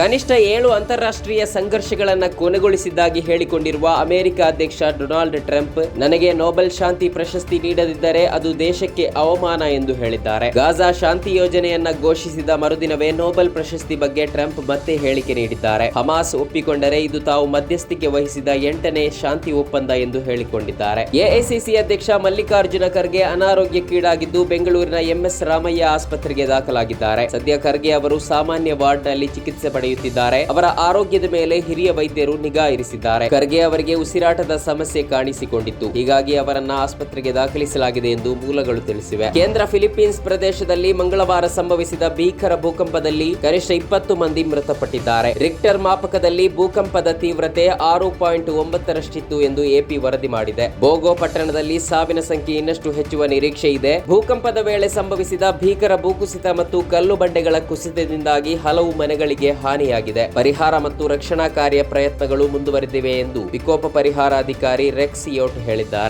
ಕನಿಷ್ಠ ಏಳು ಅಂತಾರಾಷ್ಟ್ರೀಯ ಸಂಘರ್ಷಗಳನ್ನು ಕೊನೆಗೊಳಿಸಿದ್ದಾಗಿ ಹೇಳಿಕೊಂಡಿರುವ ಅಮೆರಿಕ ಅಧ್ಯಕ್ಷ ಡೊನಾಲ್ಡ್ ಟ್ರಂಪ್, ನನಗೆ ನೊಬೆಲ್ ಶಾಂತಿ ಪ್ರಶಸ್ತಿ ನೀಡದಿದ್ದರೆ ಅದು ದೇಶಕ್ಕೆ ಅವಮಾನ ಎಂದು ಹೇಳಿದ್ದಾರೆ. ಗಾಜಾ ಶಾಂತಿ ಯೋಜನೆಯನ್ನ ಘೋಷಿಸಿದ ಮರುದಿನವೇ ನೊಬೆಲ್ ಪ್ರಶಸ್ತಿ ಬಗ್ಗೆ ಟ್ರಂಪ್ ಮತ್ತೆ ಹೇಳಿಕೆ ನೀಡಿದ್ದಾರೆ. ಹಮಾಸ್ ಒಪ್ಪಿಕೊಂಡರೆ ಇದು ತಾವು ಮಧ್ಯಸ್ಥಿಕೆ ವಹಿಸಿದ ಎಂಟನೇ ಶಾಂತಿ ಒಪ್ಪಂದ ಎಂದು ಹೇಳಿಕೊಂಡಿದ್ದಾರೆ. ಎಐಸಿಸಿ ಅಧ್ಯಕ್ಷ ಮಲ್ಲಿಕಾರ್ಜುನ ಖರ್ಗೆ ಅನಾರೋಗ್ಯಕ್ಕೀಡಾಗಿದ್ದು ಬೆಂಗಳೂರಿನ ಎಂಎಸ್ ರಾಮಯ್ಯ ಆಸ್ಪತ್ರೆಗೆ ದಾಖಲಾಗಿದ್ದಾರೆ. ಸದ್ಯ ಖರ್ಗೆ ಅವರು ಸಾಮಾನ್ಯ ವಾರ್ಡ್ನಲ್ಲಿ ಚಿಕಿತ್ಸೆ ಪಡೆಯುತ್ತಿದ್ದಾರೆ ಅವರ ಆರೋಗ್ಯದ ಮೇಲೆ ಹಿರಿಯ ವೈದ್ಯರು ನಿಗಾ ಇರಿಸಿದ್ದಾರೆ. ಖರ್ಗೆ ಅವರಿಗೆ ಉಸಿರಾಟದ ಸಮಸ್ಯೆ ಕಾಣಿಸಿಕೊಂಡಿತ್ತು. ಹೀಗಾಗಿ ಅವರನ್ನ ಆಸ್ಪತ್ರೆಗೆ ದಾಖಲಿಸಲಾಗಿದೆ ಎಂದು ಮೂಲಗಳು ತಿಳಿಸಿವೆ. ಕೇಂದ್ರ ಫಿಲಿಪ್ಪೀನ್ಸ್ ಪ್ರದೇಶದಲ್ಲಿ ಮಂಗಳವಾರ ಸಂಭವಿಸಿದ ಭೀಕರ ಭೂಕಂಪದಲ್ಲಿ ಕನಿಷ್ಠ ಇಪ್ಪತ್ತು ಮಂದಿ ಮೃತಪಟ್ಟಿದ್ದಾರೆ. ರಿಕ್ಟರ್ ಮಾಪಕದಲ್ಲಿ ಭೂಕಂಪದ ತೀವ್ರತೆ ಆರು ಪಾಯಿಂಟ್ ಒಂಬತ್ತರಷ್ಟಿತ್ತು ಎಂದು ಎಪಿ ವರದಿ ಮಾಡಿದೆ. ಬೋಗೋ ಪಟ್ಟಣದಲ್ಲಿ ಸಾವಿನ ಸಂಖ್ಯೆ ಇನ್ನಷ್ಟು ಹೆಚ್ಚುವ ನಿರೀಕ್ಷೆ ಇದೆ. ಭೂಕಂಪದ ವೇಳೆ ಸಂಭವಿಸಿದ ಭೀಕರ ಭೂಕುಸಿತ ಮತ್ತು ಕಲ್ಲು ಬಂಡೆಗಳ ಕುಸಿತದಿಂದಾಗಿ ಹಲವು ಮನೆಗಳಿಗೆ ಹಾನಿಯಾಗಿದೆ. ಪರಿಹಾರ ಮತ್ತು ರಕ್ಷಣಾ ಕಾರ್ಯ ಪ್ರಯತ್ನಗಳು ಮುಂದುವರೆದಿವೆ ಎಂದು ವಿಕೋಪ ಪರಿಹಾರಾಧಿಕಾರಿ ರೆಕ್ಸ್ ಯೋಟ್ ಹೇಳಿದ್ದಾರೆ.